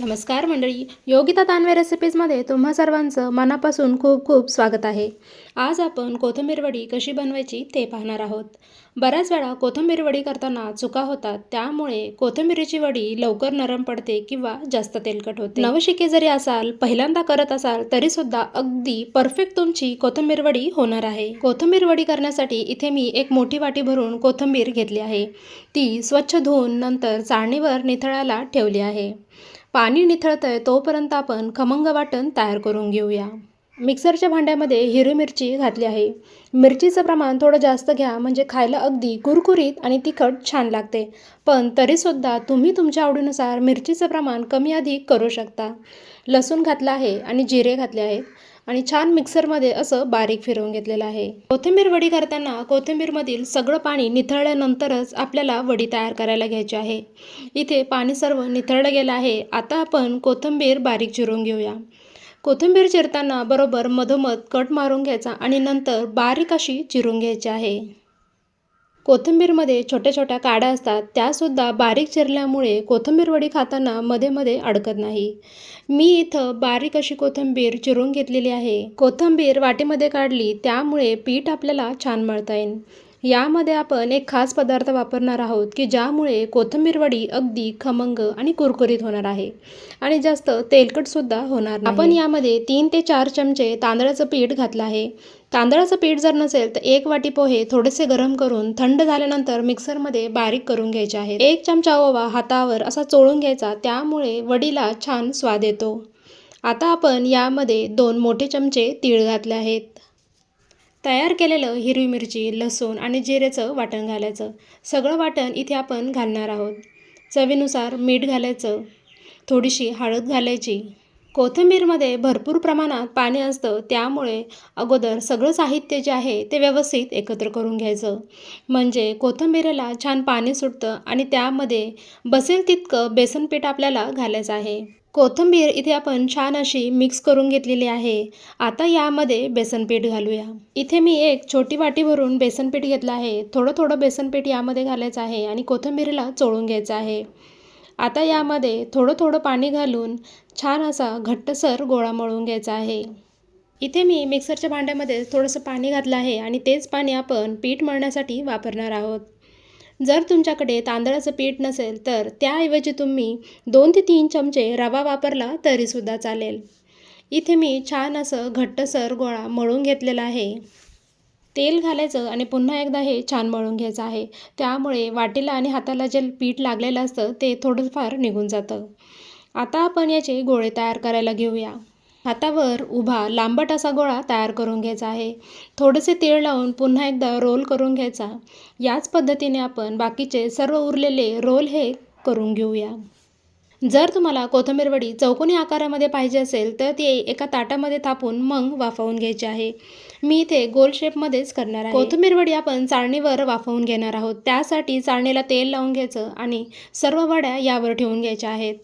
नमस्कार मंडळी. योगिता तानवे रेसिपीजमध्ये तुम्हा सर्वांचं मनापासून खूप खूप स्वागत आहे. आज आपण कोथिंबीर वडी कशी बनवायची ते पाहणार आहोत. बऱ्याच वेळा कोथिंबीर वडी करताना चुका होतात त्यामुळे कोथिंबीरीची वडी लवकर नरम पडते किंवा जास्त तेलकट होते. नवशिके जरी असाल पहिल्यांदा करत असाल तरीसुद्धा अगदी परफेक्ट तुमची कोथिंबीर वडी होणार आहे. कोथिंबीर वडी करण्यासाठी इथे मी एक मोठी वाटी भरून कोथिंबीर घेतली आहे. ती स्वच्छ धुवून नंतर चाळणीवर निथळायला ठेवली आहे. पाणी निथळतंय तोपर्यंत आपण खमंग वाटण तयार करून घेऊया. मिक्सरच्या भांड्यामध्ये हिरवी मिरची घातली आहे. मिरचीचं प्रमाण थोडं जास्त घ्या म्हणजे खायला अगदी कुरकुरीत आणि तिखट छान लागते. पण तरीसुद्धा तुम्ही तुमच्या आवडीनुसार मिरचीचं प्रमाण कमी अधिक करू शकता. लसूण घातला आहे आणि जिरे घातले आहेत. आणि छान मिक्सरमध्ये असं बारीक फिरवून घेतलेलं आहे. कोथिंबीर वडी करताना कोथिंबीरमधील सगळं पाणी निथळल्यानंतरच आपल्याला वडी तयार करायला घ्यायची आहे. इथे पाणी सर्व निथळलं गेलं आहे. आता आपण कोथिंबीर बारीक चिरून घेऊया. कोथिंबीर चिरताना बरोबर मधोमध कट मारून घ्यायचा आणि नंतर बारीक अशी चिरून घ्यायची आहे. कोथिंबीरमध्ये छोट्या छोट्या काड्या असतात त्यासुद्धा बारीक चिरल्यामुळे कोथिंबीर वडी खाताना मध्ये मध्ये अडकत नाही. मी इथं बारीक अशी कोथिंबीर चिरून घेतलेली आहे. कोथिंबीर वाटीमध्ये काढली त्यामुळे पीठ आपल्याला छान मळता येईल. यामध्ये आपण एक खास पदार्थ वापरणार आहोत की ज्यामुळे कोथिंबीर वडी अगदी खमंग आणि कुरकुरीत होणार आहे. आणि जास्त तेलकटसुद्धा होणार आपण यामध्ये तीन ते चार चमचे तांदळाचं पीठ घातलं आहे. तांदळाचं पीठ जर नसेल तर एक वाटी पोहे थोडेसे गरम करून थंड झाल्यानंतर मिक्सरमध्ये बारीक करून घ्यायचे आहे एक चमचा ओवा हातावर असा चोळून घ्यायचा त्यामुळे वडीला छान स्वाद येतो. आता आपण यामध्ये दोन मोठे चमचे तीळ घातले आहेत. तयार केलेलं हिरवी मिरची लसूण आणि जिरेचं वाटण घालायचं. सगळं वाटण इथे आपण घालणार आहोत. चवीनुसार मीठ घालायचं. थोडीशी हळद घालायची. कोथिंबीरमध्ये भरपूर प्रमाणात पाणी असतं त्यामुळे अगोदर सगळं साहित्य जे आहे ते व्यवस्थित एकत्र करून घ्यायचं. म्हणजे कोथिंबीरीला छान पाणी सुटतं आणि त्यामध्ये बसेल तितकं बेसन पीठ आपल्याला घालायचं आहे. कोथिंबीर इथे आपण छान अशी मिक्स करून घेतलेली आहे. आता यामध्ये बेसन पीठ घालूया. इथे मी एक छोटी वाटी भरून बेसन पीठ घेतलं आहे. थोडं थोडं बेसन पीठ यामध्ये घालायचं आहे आणि कोथिंबीरीला चोळून घ्यायचं आहे. आता यामध्ये थोडं थोडं पाणी घालून छान असा घट्टसर गोळा मळून घ्यायचा आहे. इथे मी मिक्सरच्या भांड्यामध्ये थोडंसं पाणी घातलं आहे आणि तेच पाणी आपण पीठ मळण्यासाठी वापरणार आहोत. जर तुमच्याकडे तांदळाचं पीठ नसेल तर त्याऐवजी तुम्ही दोन ते तीन चमचे रवा वापरला तरीसुद्धा चालेल. इथे मी छान असं घट्टसर गोळा मळून घेतलेला आहे. तेल घालायचं आणि पुन्हा एकदा हे छान मळून घ्यायचं आहे. त्यामुळे वाटीला आणि हाताला जे पीठ लागलेलं असतं ते थोडंफार निघून जातं. आता आपण याचे गोळे तयार करायला घेऊया. हातावर उभा लांबट असा गोळा तयार करून घ्यायचा आहे. थोडेसे तीळ लावून पुन्हा एकदा रोल करून घ्यायचा. याच पद्धतीने आपण बाकीचे सर्व उरलेले रोल हे करून घेऊया. जर तुम्हाला कोथंबीर वडी चौकोनी आकारामध्ये पाहिजे असेल तर ती एका ताटामध्ये थापून मग वाफवून घ्यायची आहे. मी इथे गोल शेपमध्येच करणार आहे. कोथिंबीर वडी आपण चाळणीवर वाफवून घेणार आहोत. त्यासाठी चाळणीला तेल लावून घ्यायचं आणि सर्व वड्या यावर ठेवून घ्यायच्या आहेत.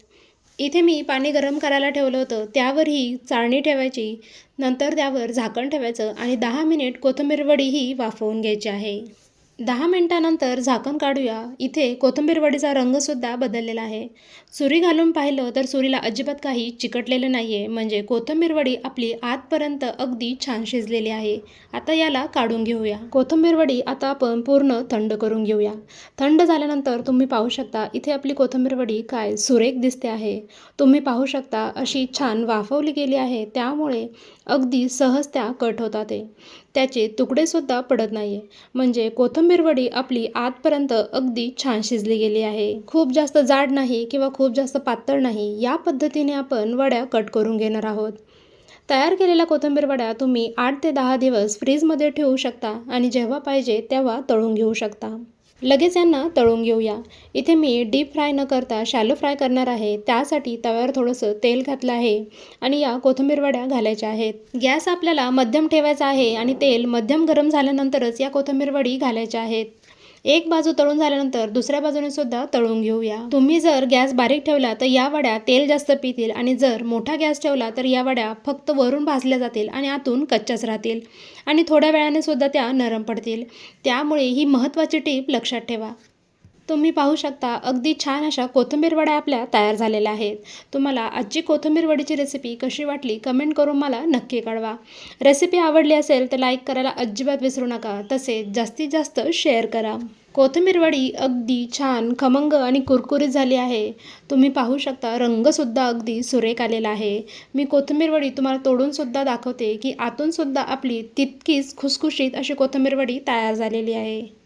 इथे मी पाणी गरम करायला ठेवलं होतं. त्यावर ही चाळणी ठेवायची नंतर त्यावर झाकण ठेवायचं आणि दहा मिनिट कोथिंबीर वडी ही वाफवून घ्यायची आहे. दहा मिनटानंतर झाकण काढूया. इथे कोथिंबीर वडीचा रंगसुद्धा बदललेला आहे. सुरी घालून पाहिलं तर सुरीला अजिबात काही चिकटलेलं नाही आहे म्हणजे कोथिंबीर वडी आपली आतपर्यंत अगदी छान शिजलेली आहे. आता याला काढून घेऊया. कोथिंबीर वडी आता आपण पूर्ण थंड करून घेऊया. थंड झाल्यानंतर तुम्ही पाहू शकता इथे आपली कोथिंबीर वडी काय सुरेख दिसते आहे. तुम्ही पाहू शकता अशी छान वाफवली गेली आहे. त्यामुळे अगदी सहज त्या कट होतात त्याचे तुकडेसुद्धा पडत नाही आहे म्हणजे कोथिंबीर कोथिंबीरवडी आपली आतपर्यंत अगदी छान शिजली गेली आहे. खूप जास्त जाड नाही किंवा खूप जास्त पातळ नाही या पद्धतीने आपण वड्या कट करून घेणार आहोत. तयार केलेल्या कोथिंबीर वड्या तुम्ही आठ ते दहा दिवस फ्रीजमध्ये ठेवू शकता आणि जेव्हा पाहिजे तेव्हा तळून घेऊ शकता. लगेच यांना तळून घेऊया. इथे मी डीप फ्राय न करता शॅलो फ्राय करणार आहे. त्यासाठी तव्यावर थोडंसं तेल घातलं आहे आणि या कोथिंबीर वड्या घालायच्या आहेत. गॅस आपल्याला मध्यम ठेवायचा आहे आणि तेल मध्यम गरम झाल्यानंतरच या कोथिंबीर वडी घालायच्या आहेत. एक बाजू तळून झाल्यानंतर दुसऱ्या बाजूने सुद्धा तळून घेऊया. तुम्ही जर गॅस बारीक ठेवला तर या वड्या तेल जास्त पितील आणि जर मोठा गॅस ठेवला तर या वड्या फक्त वरून भाजल्या जातील आणि आतून कच्च्याच राहतील आणि थोड्या वेळाने सुद्धा त्या नरम पडतील. त्यामुळे ही महत्त्वाची टीप लक्षात ठेवा. तुम्ही पाहू शकता अगदी छान अशा कोथिंबीर वड्या आपल्या तयार झालेल्या आहेत. तुम्हाला आजची कोथिंबीर वडीची रेसिपी कशी वाटली कमेंट करून मला नक्की कळवा. रेसिपी आवडली असेल तर लाईक करायला अजिबात विसरू नका तसेच जास्तीत जास्त शेअर करा. कोथिंबीर वडी अगदी छान खमंग आणि कुरकुरीत झाली आहे. तुम्ही पाहू शकता रंगसुद्धा अगदी सुरेख आलेला आहे. मी कोथिंबीर वडी तुम्हाला तोडूनसुद्धा दाखवते की आतूनसुद्धा आपली तितकीच खुसखुशीत अशी कोथिंबीर वडी तयार झालेली आहे.